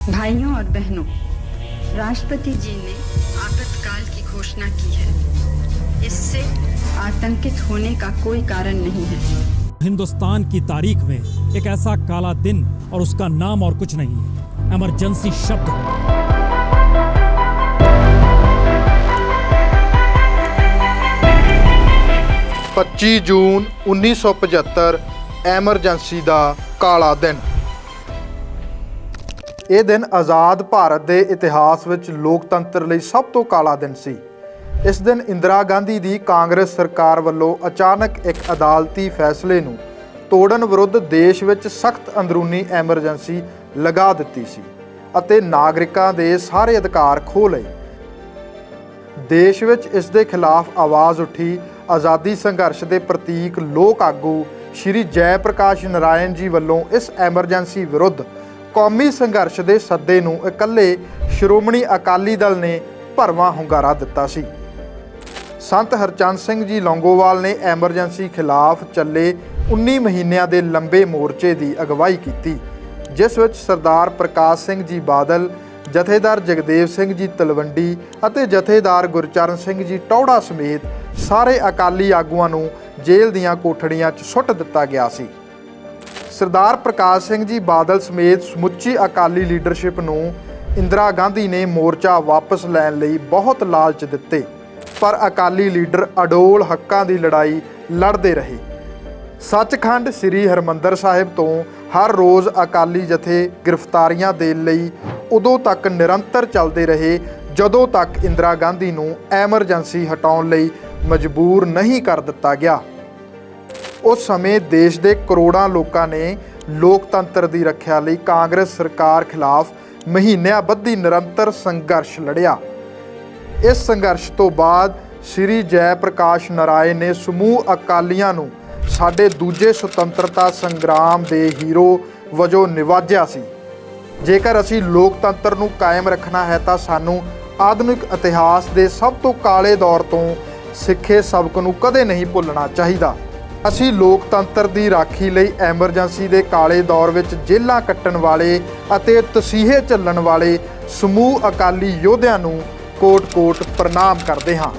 भाइयों और बहनों राष्ट्रपति जी ने आपातकाल की घोषणा की है इससे आतंकित होने का कोई कारण नहीं है हिंदुस्तान की तारीख में एक ऐसा काला दिन और उसका नाम और कुछ नहीं है इमरजेंसी शब्द 25 ਜੂਨ 1975 ਐਮਰਜੈਂਸੀ ਦਾ ਕਾਲਾ ਦਿਨ ਇਹ ਦਿਨ ਆਜ਼ਾਦ ਭਾਰਤ ਦੇ ਇਤਿਹਾਸ ਵਿੱਚ ਲੋਕਤੰਤਰ ਲਈ ਸਭ ਤੋਂ ਕਾਲਾ ਦਿਨ ਸੀ। ਇਸ ਦਿਨ ਇੰਦਰਾ ਗਾਂਧੀ ਦੀ ਕਾਂਗਰਸ ਸਰਕਾਰ ਵੱਲੋਂ ਅਚਾਨਕ ਇੱਕ ਅਦਾਲਤੀ ਫੈਸਲੇ ਨੂੰ ਤੋੜਨ ਵਿਰੁੱਧ ਦੇਸ਼ ਵਿੱਚ ਸਖਤ ਅੰਦਰੂਨੀ ਐਮਰਜੈਂਸੀ ਲਗਾ ਦਿੱਤੀ ਸੀ ਅਤੇ ਨਾਗਰਿਕਾਂ ਦੇ ਸਾਰੇ ਅਧਿਕਾਰ ਖੋਹ ਲਏ। ਦੇਸ਼ ਵਿੱਚ ਇਸ ਦੇ ਖਿਲਾਫ ਆਵਾਜ਼ ਉੱਠੀ। ਆਜ਼ਾਦੀ ਸੰਘਰਸ਼ ਦੇ ਪ੍ਰਤੀਕ ਲੋਕ ਆਗੂ ਸ਼੍ਰੀ ਜੈ ਪ੍ਰਕਾਸ਼ ਨਰਾਇਣ ਜੀ ਵੱਲੋਂ ਇਸ ਐਮਰਜੈਂਸੀ ਵਿਰੁੱਧ ਕੌਮੀ ਸੰਘਰਸ਼ ਦੇ ਸੱਦੇ ਨੂੰ ਇਕੱਲੇ ਸ਼੍ਰੋਮਣੀ ਅਕਾਲੀ ਦਲ ਨੇ ਭਰਵਾਂ ਹੁੰਗਾਰਾ ਦਿੱਤਾ ਸੀ। ਸੰਤ ਹਰਚੰਦ ਸਿੰਘ ਜੀ ਲੌਂਗੋਵਾਲ ਨੇ ਐਮਰਜੈਂਸੀ ਖਿਲਾਫ ਚੱਲੇ 19 ਮਹੀਨਿਆਂ ਦੇ ਲੰਬੇ ਮੋਰਚੇ ਦੀ ਅਗਵਾਈ ਕੀਤੀ, ਜਿਸ ਵਿੱਚ ਸਰਦਾਰ ਪ੍ਰਕਾਸ਼ ਸਿੰਘ ਜੀ ਬਾਦਲ, ਜਥੇਦਾਰ ਜਗਦੇਵ ਸਿੰਘ ਜੀ ਤਲਵੰਡੀ ਅਤੇ ਜਥੇਦਾਰ ਗੁਰਚਰਨ ਸਿੰਘ ਜੀ ਟੌੜਾ ਸਮੇਤ ਸਾਰੇ ਅਕਾਲੀ ਆਗੂਆਂ ਨੂੰ ਜੇਲ੍ਹ ਦੀਆਂ ਕੋਠੜੀਆਂ 'ਚ ਸੁੱਟ ਦਿੱਤਾ ਗਿਆ ਸੀ। ਸਰਦਾਰ ਪ੍ਰਕਾਸ਼ ਸਿੰਘ ਜੀ ਬਾਦਲ ਸਮੇਤ ਸਮੁੱਚੀ ਅਕਾਲੀ ਲੀਡਰਸ਼ਿਪ ਨੂੰ ਇੰਦਰਾ ਗਾਂਧੀ ਨੇ ਮੋਰਚਾ ਵਾਪਸ ਲੈਣ ਲਈ ਬਹੁਤ ਲਾਲਚ ਦਿੱਤੇ। ਪਰ ਅਕਾਲੀ ਲੀਡਰ ਅਡੋਲ ਹੱਕਾਂ ਦੀ ਲੜਾਈ ਲੜਦੇ ਰਹੇ। ਸੱਚਖੰਡ ਸ੍ਰੀ ਹਰਮੰਦਰ ਸਾਹਿਬ ਤੋਂ ਹਰ ਰੋਜ਼ ਅਕਾਲੀ ਜਥੇ ਗ੍ਰਿਫਤਾਰੀਆਂ ਦੇਣ ਲਈ ਉਦੋਂ ਤੱਕ ਨਿਰੰਤਰ ਚੱਲਦੇ ਰਹੇ, ਜਦੋਂ ਤੱਕ ਇੰਦਰਾ ਗਾਂਧੀ ਨੂੰ ਐਮਰਜੈਂਸੀ ਹਟਾਉਣ ਲਈ ਮਜਬੂਰ ਨਹੀਂ ਕਰ ਦਿੱਤਾ ਗਿਆ। ਉਸ ਸਮੇਂ ਦੇਸ਼ ਦੇ ਕਰੋੜਾਂ ਲੋਕਾਂ ਨੇ ਲੋਕਤੰਤਰ ਦੀ ਰੱਖਿਆ ਲਈ ਕਾਂਗਰਸ ਸਰਕਾਰ ਖਿਲਾਫ ਮਹੀਨਿਆਂ ਬੱਧੀ ਨਿਰੰਤਰ ਸੰਘਰਸ਼ ਲੜਿਆ। ਇਸ ਸੰਘਰਸ਼ ਤੋਂ ਬਾਅਦ ਸ੍ਰੀ ਜੈ ਪ੍ਰਕਾਸ਼ ਨਰਾਇਣ ਨੇ ਸਮੂਹ ਅਕਾਲੀਆਂ ਨੂੰ ਸਾਡੇ ਦੂਜੇ ਸੁਤੰਤਰਤਾ ਸੰਗਰਾਮ ਦੇ ਹੀਰੋ ਵਜੋਂ ਨਿਵਾਜਿਆ ਸੀ। ਜੇਕਰ ਅਸੀਂ ਲੋਕਤੰਤਰ ਨੂੰ ਕਾਇਮ ਰੱਖਣਾ ਹੈ ਤਾਂ ਸਾਨੂੰ ਆਧੁਨਿਕ ਇਤਿਹਾਸ ਦੇ ਸਭ ਤੋਂ ਕਾਲੇ ਦੌਰ ਤੋਂ ਸਿੱਖੇ ਸਬਕ ਨੂੰ ਕਦੇ ਨਹੀਂ ਭੁੱਲਣਾ ਚਾਹੀਦਾ। ਅਸੀਂ ਲੋਕਤੰਤਰ ਦੀ ਰਾਖੀ ਲਈ ਐਮਰਜੈਂਸੀ ਦੇ ਕਾਲੇ ਦੌਰ ਵਿੱਚ ਜੇਲ੍ਹਾਂ ਕੱਟਣ ਵਾਲੇ ਅਤੇ ਤਸੀਹੇ ਚੱਲਣ ਵਾਲੇ ਸਮੂਹ ਅਕਾਲੀ ਯੋਧਿਆਂ ਨੂੰ ਕੋਟ-ਕੋਟ ਪ੍ਰਣਾਮ ਕਰਦੇ ਹਾਂ।